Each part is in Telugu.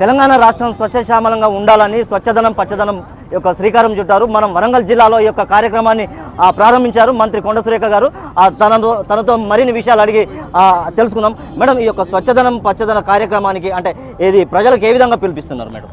తెలంగాణ రాష్ట్రం స్వచ్ఛశ్యామలంగా ఉండాలని స్వచ్ఛదనం పచ్చదనం యొక్క శ్రీకారం చుట్టారు. మనం వరంగల్ జిల్లాలో ఈ యొక్క కార్యక్రమాన్ని ప్రారంభించారు మంత్రి కొండ సురేఖ గారు. తనతో తనతో మరిన్ని విషయాలు అడిగి తెలుసుకుందాం. మేడం ఈ యొక్క స్వచ్ఛదనం పచ్చదనం కార్యక్రమానికి అంటే ఇది ప్రజలకు ఏ విధంగా పిలిపిస్తున్నారు మేడం?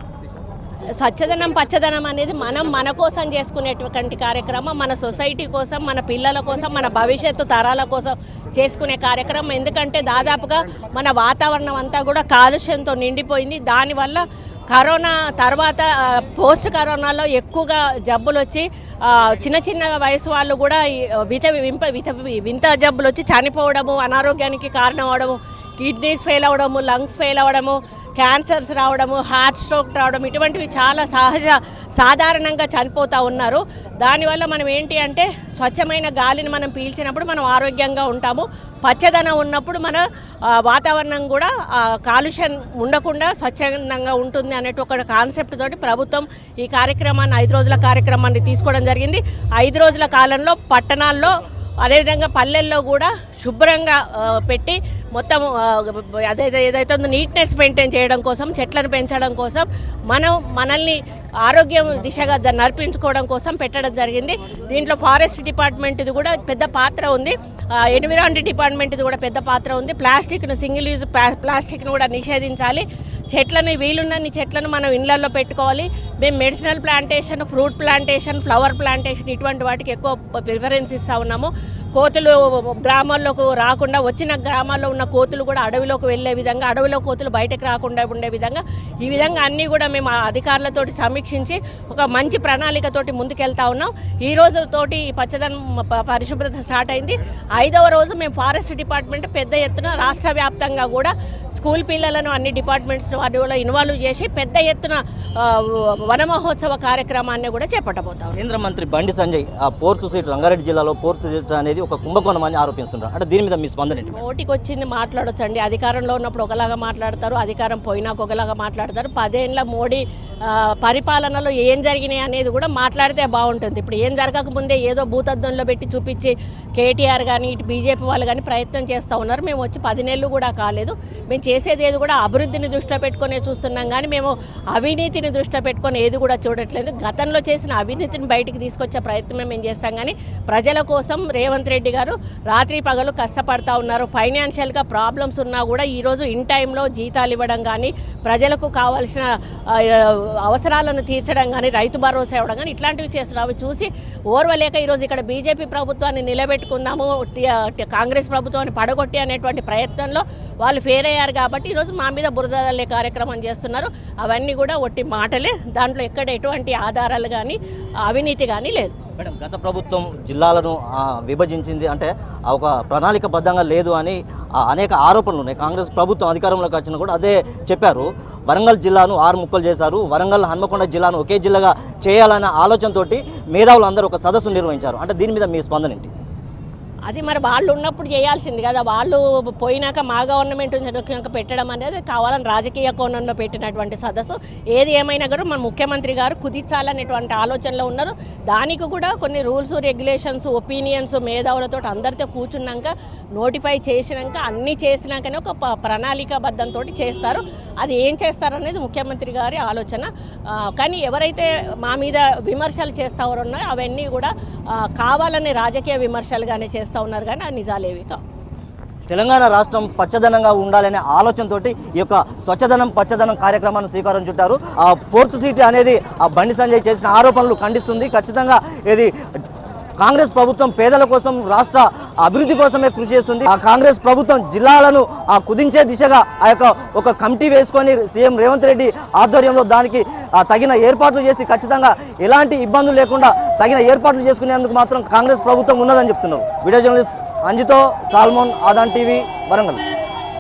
స్వచ్ఛదనం పచ్చదనం అనేది మనం మన కోసం చేసుకునేటువంటి కార్యక్రమం మన సొసైటీ కోసం మన పిల్లల కోసం మన భవిష్యత్తు తరాల కోసం చేసుకునే కార్యక్రమం. ఎందుకంటే దాదాపుగా మన వాతావరణం అంతా కూడా కాలుష్యంతో నిండిపోయింది. దానివల్ల కరోనా తర్వాత పోస్ట్ కరోనాలో ఎక్కువగా జబ్బులు వచ్చి చిన్న చిన్న వయసు వాళ్ళు కూడా విత వింప విత వింత జబ్బులు వచ్చి చనిపోవడము అనారోగ్యానికి కారణం అవడము కిడ్నీస్ ఫెయిల్ అవ్వడము లంగ్స్ ఫెయిల్ అవ్వడము క్యాన్సర్స్ రావడము హార్ట్ స్ట్రోక్ రావడం ఇటువంటివి చాలా సహజ సాధారణంగా చనిపోతూ ఉన్నారు. దానివల్ల మనం ఏంటి అంటే స్వచ్ఛమైన గాలిని మనం పీల్చినప్పుడు మనం ఆరోగ్యంగా ఉంటాము. పచ్చదనం ఉన్నప్పుడు మన వాతావరణం కూడా కాలుష్యం ఉండకుండా స్వచ్ఛందంగా ఉంటుంది అనేటు ఒక కాన్సెప్ట్ తోటి ప్రభుత్వం ఈ కార్యక్రమాన్ని ఐదు రోజుల కార్యక్రమాన్ని తీసుకోవడం జరిగింది. ఐదు రోజుల కాలంలో పట్టణాల్లో అదేవిధంగా పల్లెల్లో కూడా శుభ్రంగా పెట్టి మొత్తం అదైతే ఏదైతే ఉందో నీట్నెస్ మెయింటైన్ చేయడం కోసం చెట్లను పెంచడం కోసం మనం మనల్ని ఆరోగ్యం దిశగా నడిపించుకోవడం కోసం పెట్టడం జరిగింది. దీంట్లో ఫారెస్ట్ డిపార్ట్మెంట్ది కూడా పెద్ద పాత్ర ఉంది. ఎన్విరాన్మెంట్ డిపార్ట్మెంట్ది కూడా పెద్ద పాత్ర ఉంది. ప్లాస్టిక్ను సింగిల్ యూజ్ ప్లా- ప్లాస్టిక్ను కూడా నిషేధించాలి. చెట్లను వీలున్నన్ని చెట్లను మనం ఇళ్ళలో పెట్టుకోవాలి. మేము medicinal plantation fruit plantation flower plantation ఇటువంటి వాటికి ఎక్కువ ప్రిఫరెన్స్ ఇస్తూ ఉన్నాము. కోతులు గ్రామాల్లోకి రాకుండా వచ్చిన గ్రామాల్లో ఉన్న కోతులు కూడా అడవిలోకి వెళ్ళే విధంగా అడవిలో కోతులు బయటకు రాకుండా ఉండే విధంగా ఈ విధంగా అన్నీ కూడా మేము ఆ అధికారులతోటి సమీక్షించి ఒక మంచి ప్రణాళికతోటి ముందుకెళ్తా ఉన్నాం. ఈ రోజుతోటి ఈ పచ్చదనం పరిశుభ్రత స్టార్ట్ అయింది. ఐదవ రోజు మేము ఫారెస్ట్ డిపార్ట్మెంట్ పెద్ద ఎత్తున రాష్ట్ర వ్యాప్తంగా కూడా స్కూల్ పిల్లలను అన్ని డిపార్ట్మెంట్స్ వాటిలో ఇన్వాల్వ్ చేసి పెద్ద ఎత్తున వన మహోత్సవ కార్యక్రమాన్ని కూడా చేపట్టబోతాం కేంద్ర మంత్రి బండి సంజయ్ ఆ పోర్టు సీట్ రంగారెడ్డి జిల్లాలో పోర్టు సీట్ అనేది ఒక కుంభకోణం అని ఆరోపిస్తున్నారు. అంటే దీని మీద మీ స్పందన ఓటికి వచ్చింది మాట్లాడొచ్చండి. అధికారంలో ఉన్నప్పుడు ఒకలాగా మాట్లాడతారు అధికారం పోయినాక ఒకలాగా మాట్లాడతారు. పదేళ్ళ మోడీ పరిపాలనలో ఏం జరిగినాయి అనేది కూడా మాట్లాడితే బాగుంటుంది. ఇప్పుడు ఏం జరగక ముందే ఏదో భూతద్దంలో పెట్టి చూపించి కేటీఆర్ కానీ ఇటు బీజేపీ వాళ్ళు కానీ ప్రయత్నం చేస్తూ ఉన్నారు. మేము వచ్చి పది నెలలు కూడా కాలేదు. మేము చేసేది ఏది కూడా అభివృద్ధిని దృష్టిలో పెట్టుకునే చూస్తున్నాం కానీ మేము అవినీతిని దృష్టిలో పెట్టుకొని ఏది కూడా చూడట్లేదు. గతంలో చేసిన అవినీతిని బయటికి తీసుకొచ్చే ప్రయత్నమే మేము చేస్తాం కానీ ప్రజల కోసం రేవంత్ రెడ్డి గారు రాత్రి పగలు కష్టపడతా ఉన్నారు. ఫైనాన్షియల్గా ప్రాబ్లమ్స్ ఉన్నా కూడా ఈరోజు ఇన్ టైంలో జీతాలు ఇవ్వడం కానీ ప్రజలకు కావాల్సిన అవసరాలను తీర్చడం కానీ రైతు భరోసా ఇవ్వడం కానీ ఇట్లాంటివి చేస్తున్నారు. అవి చూసి ఓర్వలేక ఈరోజు ఇక్కడ బీజేపీ ప్రభుత్వాన్ని నిలబెట్టుకుందాము కాంగ్రెస్ ప్రభుత్వాన్ని పడగొట్టి అనేటువంటి ప్రయత్నంలో వాళ్ళు ఫెయిర్ అయ్యారు కాబట్టి ఈరోజు మా మీద బురద కార్యక్రమం చేస్తున్నారు. అవన్నీ కూడా ఒట్టి మాటలే. దాంట్లో ఎక్కడ ఎటువంటి ఆధారాలు కానీ అవినీతి కానీ లేదు. మేడం గత ప్రభుత్వం జిల్లాలను విభజించింది అంటే ఒక ప్రణాళికబద్ధంగా లేదు అని అనేక ఆరోపణలు ఉన్నాయి. కాంగ్రెస్ ప్రభుత్వం అధికారంలోకి వచ్చిన కూడా అదే చెప్పారు. వరంగల్ జిల్లాను ఆరు ముక్కలు చేశారు. వరంగల్ హన్మకొండ జిల్లాను ఒకే జిల్లాగా చేయాలన్న ఆలోచనతోటి మేధావులు అందరూ ఒక సదస్సు నిర్వహించారు. అంటే దీని మీద మీ స్పందన ఏంటి? అది మరి వాళ్ళు ఉన్నప్పుడు చేయాల్సింది కదా. వాళ్ళు పోయినాక మా గవర్నమెంట్ పెట్టడం అనేది కావాలని రాజకీయ కోణంలో పెట్టినటువంటి సదస్సు. ఏది ఏమైనా కూడా మన ముఖ్యమంత్రి గారు కుదించాలనేటువంటి ఆలోచనలో ఉన్నారు. దానికి కూడా కొన్ని రూల్స్ రెగ్యులేషన్స్ ఒపీనియన్స్ మేధావులతో అందరితో కూర్చున్నాక నోటిఫై చేసినాక అన్నీ చేసినాకనే ఒక ప్రణాళికాబద్ధంతో చేస్తారు. అది ఏం చేస్తారు అనేది ముఖ్యమంత్రి గారి ఆలోచన. కానీ ఎవరైతే మా మీద విమర్శలు చేస్తారో అవన్నీ కూడా కావాలని రాజకీయ విమర్శలుగానే చేస్తూ ఉన్నారు కానీ ఆ నిజాలేవి కావు తెలంగాణ రాష్ట్రం పచ్చదనంగా ఉండాలనే ఆలోచనతోటి ఈ యొక్క స్వచ్ఛదనం పచ్చదనం కార్యక్రమాన్ని స్వీకారం చుట్టారు. ఆ ఫోర్త్ సీట్ అనేది ఆ బండి సంజయ్ చేసిన ఆరోపణలు ఖండిస్తుంది. ఖచ్చితంగా ఇది కాంగ్రెస్ ప్రభుత్వం పేదల కోసం రాష్ట్ర అభివృద్ధి కోసమే కృషి చేస్తుంది. ఆ కాంగ్రెస్ ప్రభుత్వం జిల్లాలను ఆ కుదించే దిశగా ఆ యొక్క ఒక కమిటీ వేసుకొని సీఎం రేవంత్ రెడ్డి ఆధ్వర్యంలో దానికి ఆ తగిన ఏర్పాట్లు చేసి ఖచ్చితంగా ఎలాంటి ఇబ్బందులు లేకుండా తగిన ఏర్పాట్లు చేసుకునేందుకు మాత్రం కాంగ్రెస్ ప్రభుత్వం ఉన్నదని చెప్తున్నారు. వీడియో జర్నలిస్ట్ అంజితో సాల్మోన్ ఆదాన్ టీవీ వరంగల్.